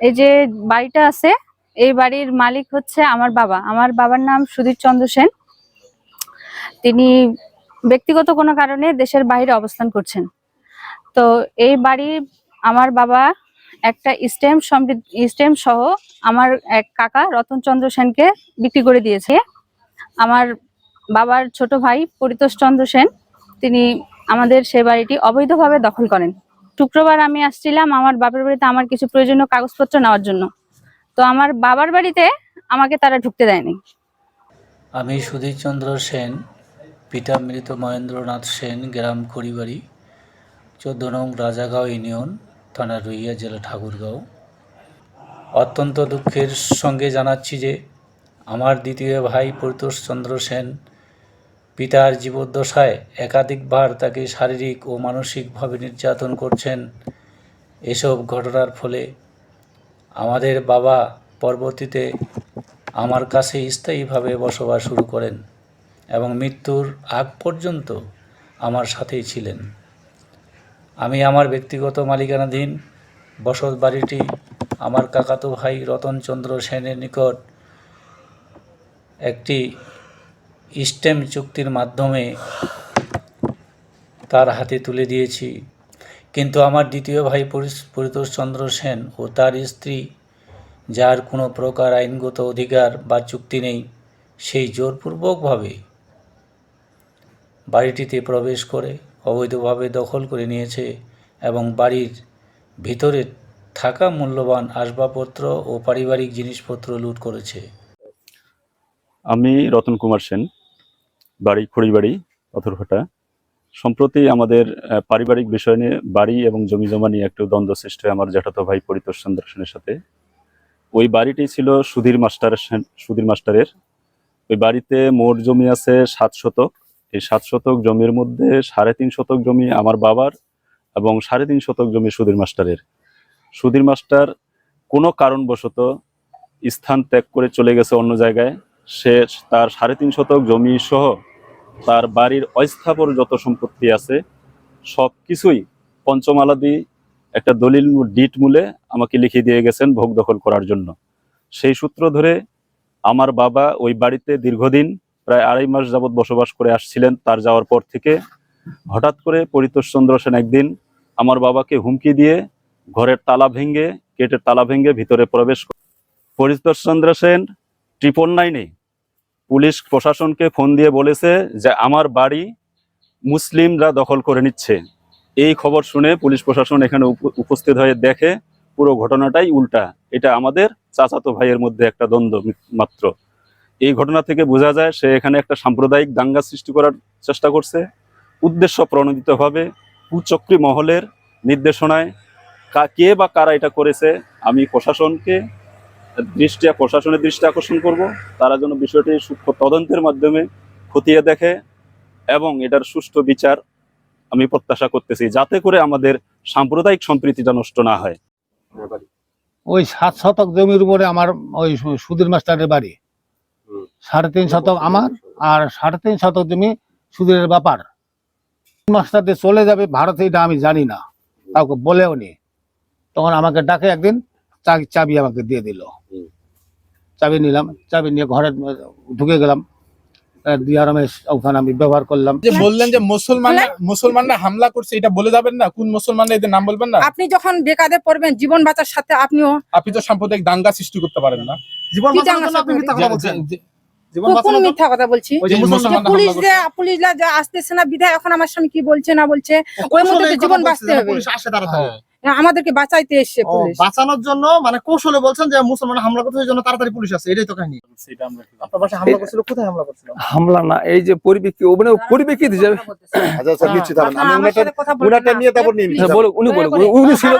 এই যে বাড়িটা আছে, এই বাড়ির মালিক হচ্ছে আমার বাবা। আমার বাবার নাম সুধীর চন্দ্র সেন। তিনি ব্যক্তিগত কোনো কারণে দেশের বাইরে অবস্থান করছেন। তো এই বাড়ি আমার বাবা একটা স্টেম সমৃদ্ধ, স্টেম সহ আমার এক কাকা রতন চন্দ্র সেনকে বিক্রি করে দিয়েছে। আমার বাবার ছোট ভাই পরিতোষ চন্দ্র সেন, তিনি আমাদের সেই বাড়িটি অবৈধভাবে দখল করেন। শুক্রবার আমি আসছিলাম আমার বাবার বাড়িতে আমার কিছু প্রয়োজনীয় কাগজপত্র নেওয়ার জন্য। তো আমার বাবার বাড়িতে আমাকে তারা ঢুকতে দেয়নি। আমি সুধীরচন্দ্র সেন, পিতা মৃত মহেন্দ্রনাথ সেন, গ্রাম খড়িবাড়ি চোদ্দ নং রাজাগাঁও ইউনিয়ন, থানা রুইয়া জেলা ঠাকুরগাঁও। অত্যন্ত দুঃখের সঙ্গে জানাচ্ছি যে, আমার দ্বিতীয় ভাই পরিতোষ চন্দ্র সেন পিতার জীবদ্দশায় একাধিকবার তাকে শারীরিক ও মানসিকভাবে নির্যাতন করছেন। এসব ঘটনার ফলে আমাদের বাবা পরবর্তীতে আমার কাছে স্থায়ীভাবে বসবাস শুরু করেন এবং মৃত্যুর আগ পর্যন্ত আমার সাথেই ছিলেন। আমি আমার ব্যক্তিগত মালিকানাধীন বসত বাড়িটি আমার কাকাতো ভাই রতনচন্দ্র সেনের নিকট একটি স্টেম চুক্তির মাধ্যমে তার হাতে তুলে দিয়েছি। কিন্তু আমার দ্বিতীয় ভাই পরিতোষচন্দ্র সেন ও তার স্ত্রী, যার কোনো প্রকার আইনগত অধিকার বা চুক্তি নেই, সেই জোরপূর্বকভাবে বাড়িটিতে প্রবেশ করে, অবৈধভাবে দখল করে নিয়েছে এবং বাড়ির ভিতরে থাকা মূল্যবান আসবাবপত্র ও পারিবারিক জিনিসপত্র লুট করেছে। আমি রতন কুমার সেন। বাড়ি খড়িবাড়ি পাথরঘাটা সম্প্রতি আমাদের পারিবারিক বিষয় নিয়ে বাড়ি এবং জমি জমা নিয়ে একটু দ্বন্দ্ব সৃষ্টি আমার জ্যাঠাতো ভাই পরিতোষ চন্দ্র সেনের সাথে। ওই বাড়িটি ছিল সুধীর মাস্টার সুধীর মাস্টারের। ওই বাড়িতে মোট জমি আছে সাত শতক। এই সাত শতক জমির মধ্যে সাড়ে তিন শতক জমি আমার বাবার এবং সাড়ে তিন শতক জমি সুধীর মাস্টারের। সুধীর মাস্টার কোনো কারণবশত স্থান ত্যাগ করে চলে গেছে অন্য জায়গায়। সে তার সাড়ে তিন শতক জমি সহ তার বাড়ির অস্থাবর যত সম্পত্তি আছে সব কিছুই পঞ্চমালাদি একটা দলিল ডিট মূলে আমাকে লিখে দিয়ে গেছেন ভোগ দখল করার জন্য। সেই সূত্র ধরে আমার বাবা ওই বাড়িতে দীর্ঘদিন, প্রায় আড়াই মাস যাবৎ বসবাস করে আসছিলেন। তার যাওয়ার পর থেকে হঠাৎ করে পরিতোষ চন্দ্র সেন একদিন আমার বাবাকে হুমকি দিয়ে ঘরের তালা ভেঙে, গেটের তালা ভেঙে ভিতরে প্রবেশ পরিতোষ চন্দ্র সেন ট্রিপল নাইনে পুলিশ প্রশাসনকে ফোন দিয়ে বলেছে যে আমার বাড়ি মুসলিমরা দখল করে নিচ্ছে। এই খবর শুনে পুলিশ প্রশাসন এখানে উপ- উপস্থিত হয়ে দেখে পুরো ঘটনাটাই উল্টা। এটা আমাদের চাচাতো ভাইয়ের মধ্যে একটা দ্বন্দ্ব মাত্র। এই ঘটনা থেকে বোঝা যায় সে এখানে একটা সাম্প্রদায়িক দাঙ্গা সৃষ্টি করার চেষ্টা করছে। উদ্দেশ্য প্রণোদিতভাবে কুচক্রী মহলের নির্দেশনায় কে বা কারা এটা করেছে, আমি প্রশাসনকে দৃষ্টি প্রশাসনের দৃষ্টি আকর্ষণ করব। তারা যেন বিষয়টি সূক্ষ্ম তদন্তের মাধ্যমে খতিয়ে দেখে এবং এটার সুষ্ঠু বিচার আমি প্রত্যাশা করতেছি যাতে করে আমাদের সাম্প্রদায়িক সম্প্রীতিটা নষ্ট না হয়। ওই সাত শতক জমির উপরে আমার ওই সুধীর মাস্টারের বাড়ি। সাড়ে তিন শতক আমার আর সাড়ে তিন শতক জমি সুধীরের ব্যাপার মাস্টারদের চলে যাবে ভারতে এটা আমি জানি না। কাউকে বলেও নি তখন আমাকে ডাকে একদিন চাবি আমাকে দিয়ে দিল। চাবি নিলাম চাবি নিয়ে ঘরে ঢুকে গেলাম। ওখানে আমি ব্যবহার করলাম। যে বললেন যে মুসলমান মুসলমানরা হামলা করছে এটা বলে যাবেন না? কোন মুসলমানরা এদের নাম বলবেন না? আপনি যখন পড়বেন জীবন বাঁচার সাথে আপনিও আপনি তো সাম্প্রদায়িক দাঙ্গা সৃষ্টি করতে পারেন না। জীবন মিথ্যা কথা বলছি? পুলিশ হামলা যে পুলিশরা যে আসতেছে না বিধায় এখন আমার স্বামী কি বলছে না বলছে? ওই মধ্যে জীবন বাঁচতে হবে। হ্যাঁ। আমাদেরকে বাঁচাইতে এসছে পুলিশ। বাঁচানোর জন্য মানে কৌশলে বলছেন যে মুসলমান হামলা করতে জন্য তাড়াতাড়ি পুলিশ আছে এটাই তো কাহিনী। আপনার বাসায় হামলা করছিল কোথায় হামলা করছিল? হামলা না এই যে পরিপ্রেক্ষি ও মানে হিসাবে আচ্ছা আচ্ছা নিশ্চিত আমি উনাটা। নিয়ে তারপর নিয়ে হ্যাঁ, উনি বলো উনি ছিল